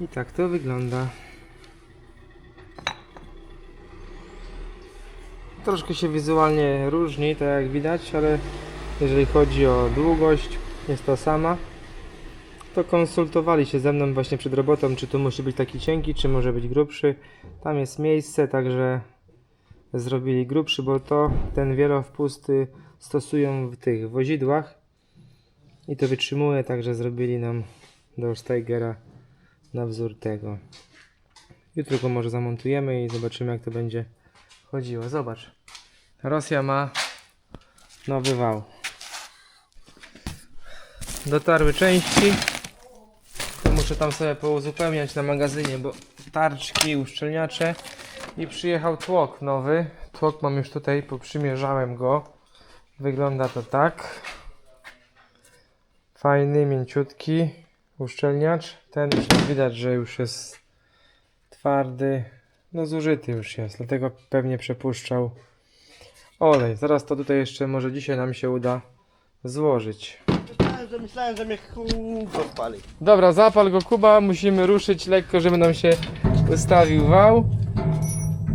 I tak to wygląda. Troszkę się wizualnie różni, tak jak widać, ale jeżeli chodzi o długość, jest to sama. To konsultowali się ze mną właśnie przed robotą, czy tu musi być taki cienki, czy może być grubszy. Tam jest miejsce, także zrobili grubszy, bo to ten wielowpusty stosują w tych wozidłach i to wytrzymuje, także zrobili nam do Steigera na wzór tego. Jutro go może zamontujemy i zobaczymy jak to będzie chodziło. Zobacz. Rosja ma nowy wał. Dotarły części. To muszę tam sobie pouzupełniać na magazynie, bo tarczki, uszczelniacze i przyjechał tłok nowy. Tłok mam już tutaj, poprzymierzałem go. Wygląda to tak. Fajny, mięciutki uszczelniacz. Ten już widać, że już jest twardy. No zużyty już jest, dlatego pewnie przepuszczał olej. Zaraz to tutaj jeszcze może dzisiaj nam się uda złożyć. Myślałem, że myślałem, że mnie kółko spali. Dobra, zapal go Kuba, musimy ruszyć lekko, żeby nam się ustawił wał.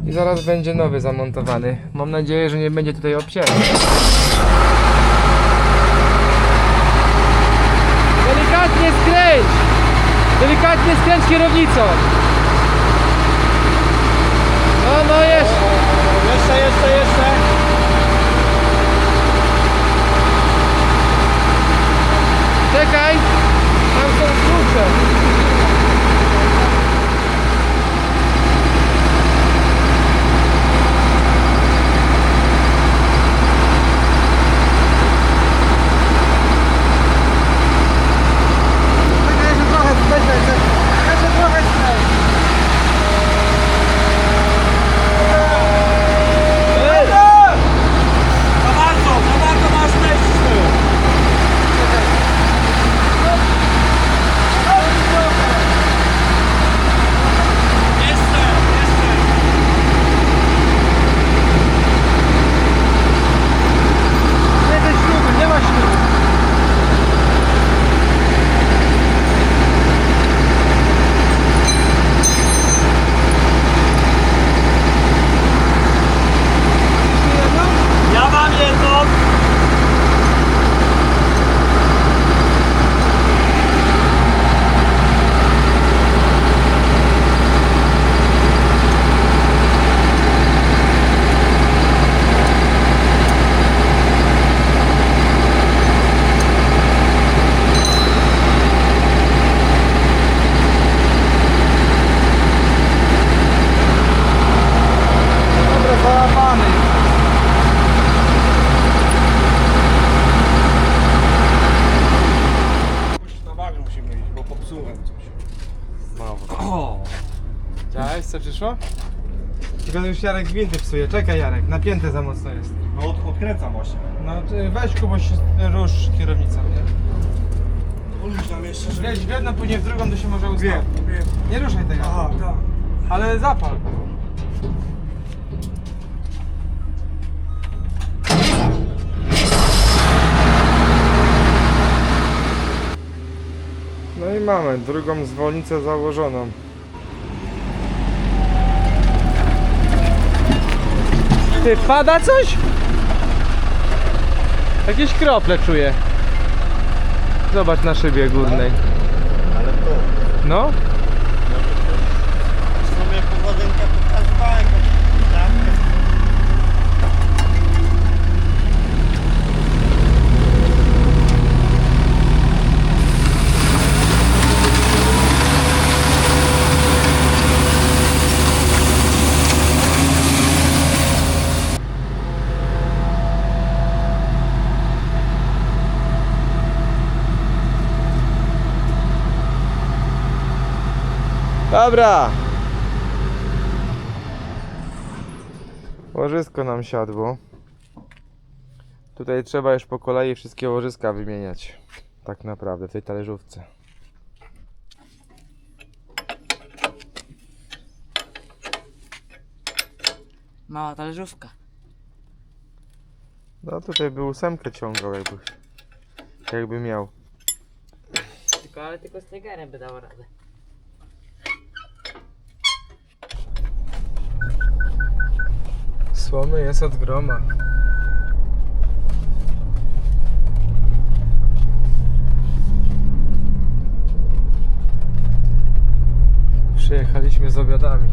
I zaraz będzie nowy zamontowany. Mam nadzieję, że nie będzie tutaj obcierał. Delikatnie skręć! Delikatnie skręć kierownicą! No, no jeszcze! Jeszcze, jeszcze, jeszcze. Czekaj! Tam są klucze! Czekaj, jeszcze trochę, weź, weź, weź. Jeszcze trochę spać. Za bardzo, za bardzo masz lecieć z tyłu. Jeszcze, jeszcze. Nie te śruby, nie ma śruby. Ja mam jedną. Dobra, załapany. Na bagno musimy iść, bo popsułem coś. Przyszło? Tylko już Jarek gwinty psuje. Czekaj Jarek, napięte za mocno jest. No od, odkręcam właśnie. No ty weź Kuboś rusz kierownicą, nie? Ulić nam jeszcze, żeby... Weź w jedną, później w drugą, to się może ustawić. Wiem, wiem. Nie ruszaj tego. Aha, tak. Ale zapal. No i mamy drugą zwolnicę założoną. Ty, pada coś? Jakieś krople czuję. Zobacz na szybie górnej. No, W sumie powodynka pokazywałem go. Tak? Dobra. Łożysko nam siadło. Tutaj trzeba już po kolei wszystkie łożyska wymieniać. Tak naprawdę w tej talerzówce. Mała talerzówka. No tutaj by ósemkę ciągał jakby, jakby miał. Tylko, ale tylko z Tigerem by dało radę. Słomy jest od groma. Przyjechaliśmy z obiadami.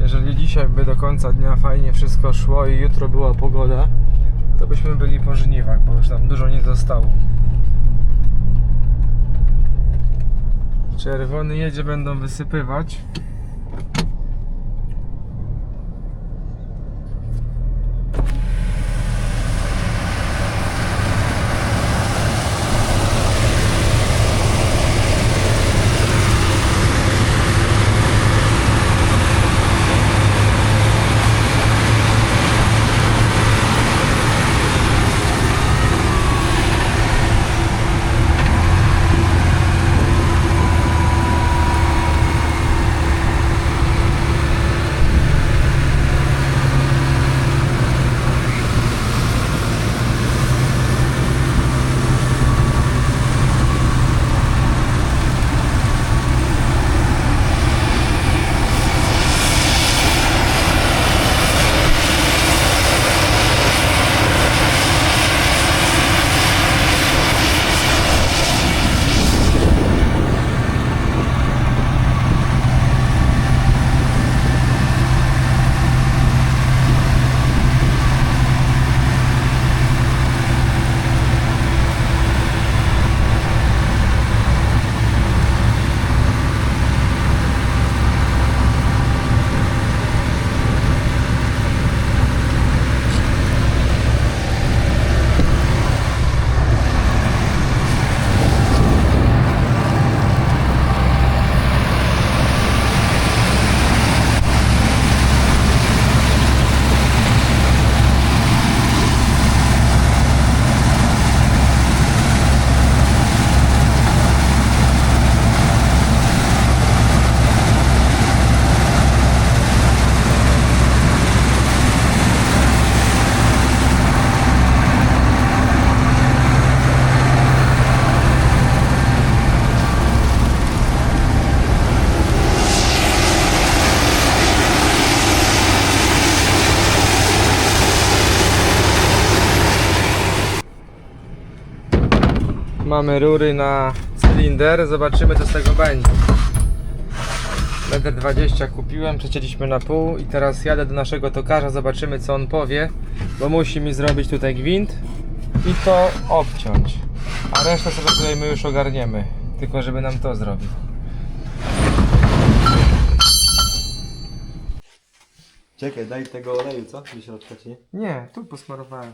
Jeżeli dzisiaj by do końca dnia fajnie wszystko szło i jutro była pogoda, to byśmy byli po żniwach, bo już nam dużo nie zostało. Czerwony jedzie, będą wysypywać. Mamy rury na cylinder, zobaczymy co z tego będzie. Metr 20 kupiłem, przecięliśmy na pół i teraz jadę do naszego tokarza, zobaczymy co on powie, bo musi mi zrobić tutaj gwint i to obciąć. A resztę sobie tutaj my już ogarniemy, tylko żeby nam to zrobił. Czekaj, daj tego oleju, co? Do środka, czy nie? Nie, tu posmarowałem.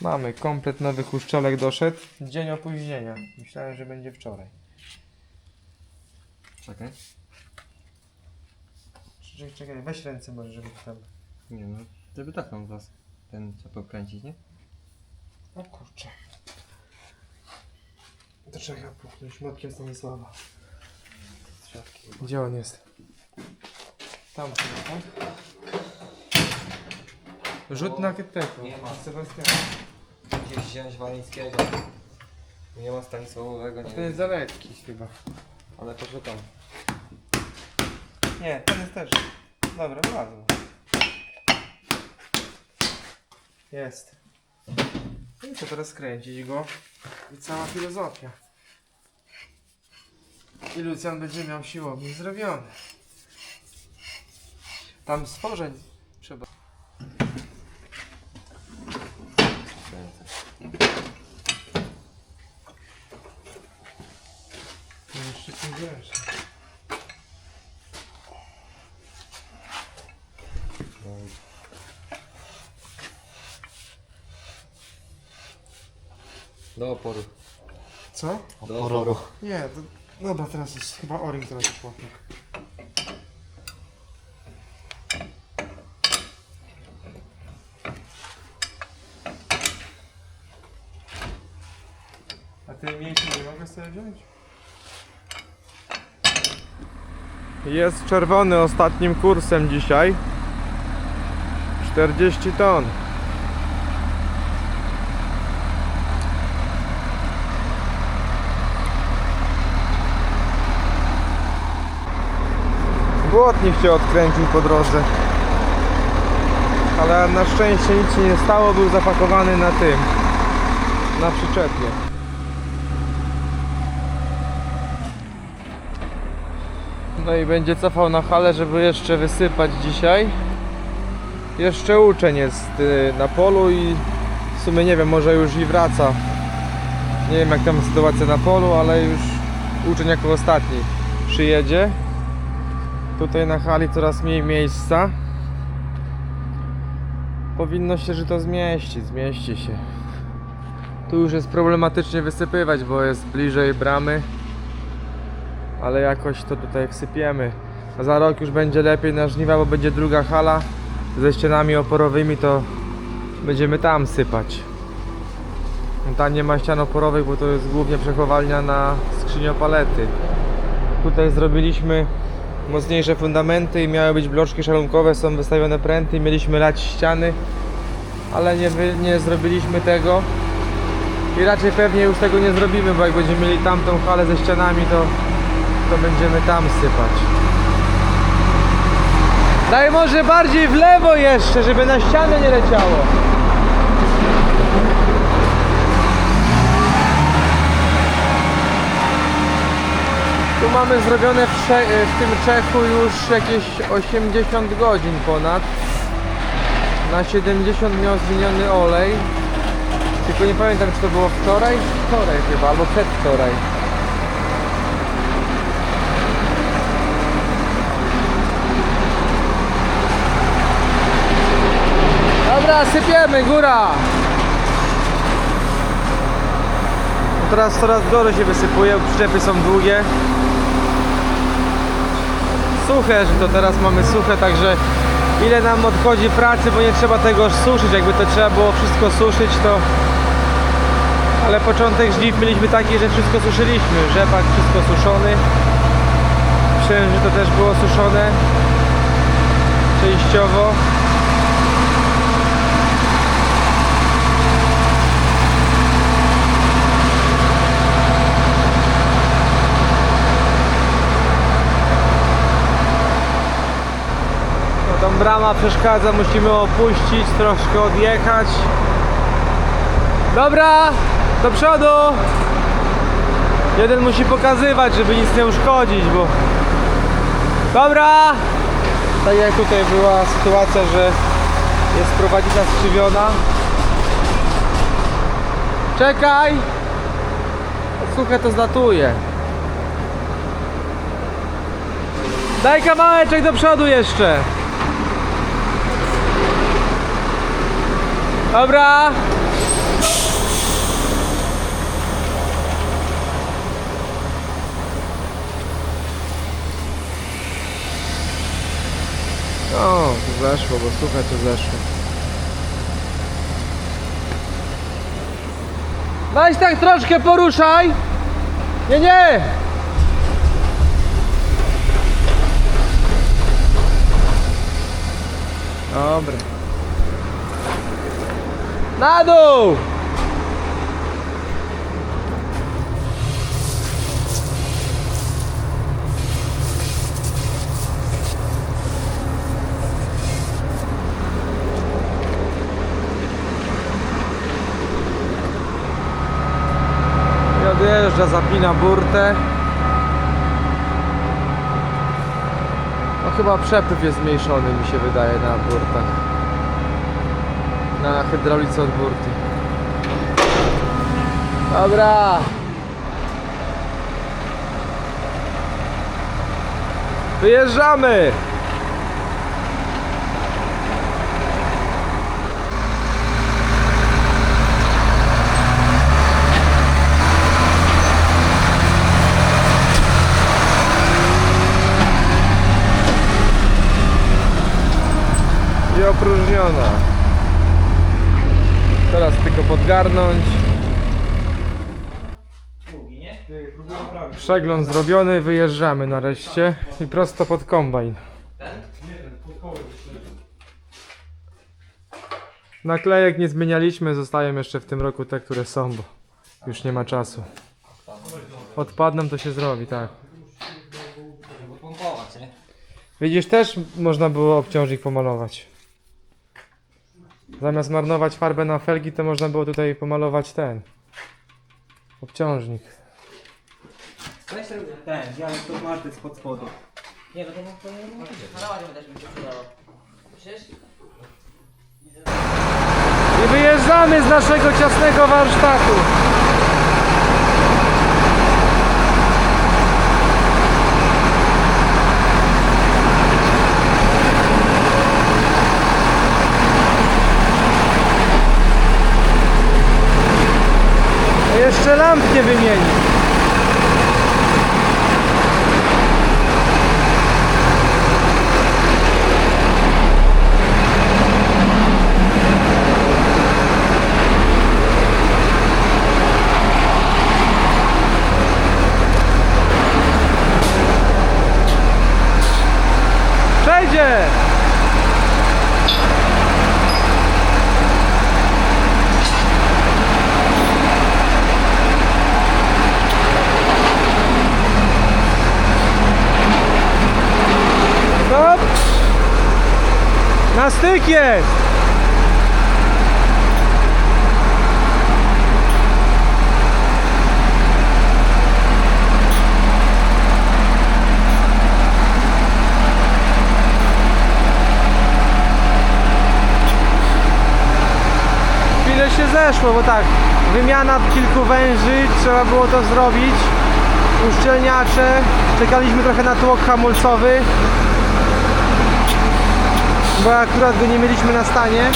Mamy komplet nowych uszczelek doszedł. Dzień opóźnienia. Myślałem, że będzie wczoraj. Czekaj. Czekaj, czekaj, weź ręce może, żeby tam... Nie no, żeby tak mam was ten co pokręcić, nie? O kurczę. To trzeba puchnąć młotkiem Stanisława. Gdzie on jest? Tam chyba, tak? Rzut na tego. Nie ma. Sebastiana. Gdzieś wziąć Walińskiego. Nie ma Stanisławowego, nie To jest za lekki chyba. Ale poszukam. Nie, ten jest też. Dobra, wlazł. Jest. No I co teraz kręcić go? I cała filozofia. I Lucjan będzie miał siłownik zrobiony. Tam stworzeń trzeba. No Jeszcze tu wiesz. Do oporu. Co? Do oporu. Nie, to... Dobra, teraz jest chyba o-ring teraz jest łapie. A ty mniejszy nie mogę sobie wziąć? Jest czerwony ostatnim kursem dzisiaj. 40 ton. Błotnik się odkręcił po drodze. ale na szczęście nic się nie stało, był zapakowany na tym, na przyczepie. No i będzie cofał na halę, żeby jeszcze wysypać dzisiaj. Jeszcze uczeń jest y, na polu i w sumie nie wiem, może już i wraca. Nie wiem jak tam sytuacja na polu, ale już uczeń jako ostatni przyjedzie. Tutaj na hali coraz mniej miejsca. Powinno się, że to zmieści, zmieści się. Tu już jest problematycznie wysypywać, bo jest bliżej bramy. Ale jakoś to tutaj wsypiemy. Za rok już będzie lepiej na żniwa, bo będzie druga hala ze ścianami oporowymi, to będziemy tam sypać. Ta nie ma ścian oporowych, bo to jest głównie przechowalnia na skrzyniopalety. Tutaj zrobiliśmy mocniejsze fundamenty i miały być bloczki szalunkowe, są wystawione pręty, mieliśmy lać ściany, ale nie, nie zrobiliśmy tego i raczej pewnie już tego nie zrobimy, bo jak będziemy mieli tamtą halę ze ścianami, to, to będziemy tam sypać. Daj może bardziej w lewo jeszcze, żeby na ścianę nie leciało. Tu mamy zrobione w, Cze- w tym Czechu już jakieś 80 godzin ponad. Na 70 miał zmieniony olej. Tylko nie pamiętam czy to było wczoraj, wczoraj chyba, albo przedwczoraj. Dobra, sypiemy, góra! Teraz coraz gorzej się wysypuje, przyczepy są długie. Suche, że to teraz mamy suche, także ile nam odchodzi pracy, bo nie trzeba tego suszyć, jakby to trzeba było wszystko suszyć, to... Ale początek żniw mieliśmy taki, że wszystko suszyliśmy, rzepak wszystko suszony. Księży to też było suszone częściowo. Tam brama przeszkadza, musimy opuścić, troszkę odjechać. Dobra, do przodu! Jeden musi pokazywać, żeby nic nie uszkodzić, bo... Dobra! Tak jak tutaj była sytuacja, że jest prowadzica skrzywiona. Czekaj! Suche to zlatuje. Daj kawałeczek do przodu jeszcze. Dobra. O, to zeszło, bo słuchaj, to zeszło. Weź tak troszkę poruszaj. Nie, nie. Dobra. Na dół! Odjeżdża, zapina burtę. No chyba przepływ jest zmniejszony mi się wydaje na burtach na hydraulice od burty. Dobra. Wyjeżdżamy! I opróżniona. Teraz tylko podgarnąć. Przegląd zrobiony, wyjeżdżamy nareszcie i prosto pod kombajn. Naklejek nie zmienialiśmy, zostają jeszcze w tym roku te, które są, bo już nie ma czasu. Odpadną to się zrobi, tak. Widzisz, też można było obciążnik pomalować. Zamiast marnować farbę na felgi, to można było tutaj pomalować ten obciążnik. Weź ten, ja to marty spod spodu. Nie, no to to nie Może na też mi się przydało. Myślisz? I wyjeżdżamy z naszego ciasnego warsztatu. A Jeszcze Styk jest! chwilę się zeszło, bo tak, wymiana kilku węży, trzeba było to zrobić, uszczelniacze, czekaliśmy trochę na tłok hamulcowy, bo akurat go nie mieliśmy na stanie.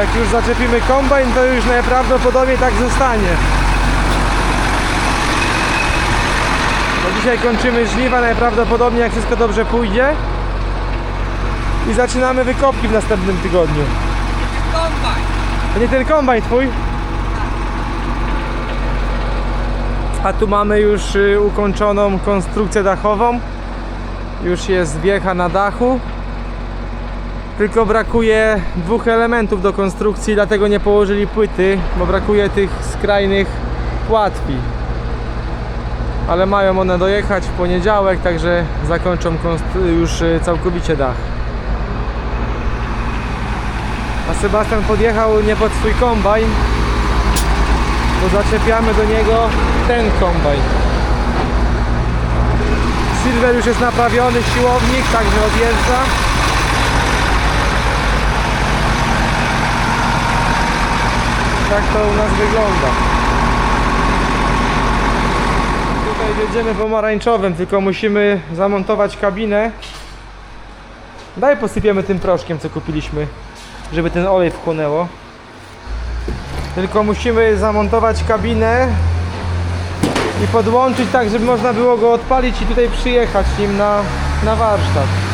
Jak już zaczepimy kombajn, to już najprawdopodobniej tak zostanie. Bo dzisiaj kończymy żniwa, najprawdopodobniej jak wszystko dobrze pójdzie. I zaczynamy wykopki w następnym tygodniu. To nie ten kombajn twój? A tu mamy już y, ukończoną konstrukcję dachową. Już jest wiecha na dachu. Tylko brakuje dwóch elementów do konstrukcji, dlatego nie położyli płyty, bo brakuje tych skrajnych płatwi. Ale mają one dojechać w poniedziałek, także zakończą już y, całkowicie dach. A Sebastian podjechał nie pod swój kombajn, bo zaczepiamy do niego ten kombajn. Silver już jest naprawiony, siłownik, także odjeżdża. Tak to u nas wygląda. Tutaj jedziemy pomarańczowym, tylko musimy zamontować kabinę. Daj posypiemy tym proszkiem, co kupiliśmy, żeby ten olej wchłonęło. Tylko musimy zamontować kabinę i podłączyć tak, żeby można było go odpalić i tutaj przyjechać nim na, na warsztat.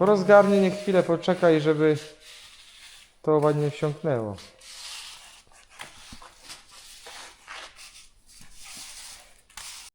Po rozgarnie niech chwilę poczekaj, żeby to ładnie wsiąknęło.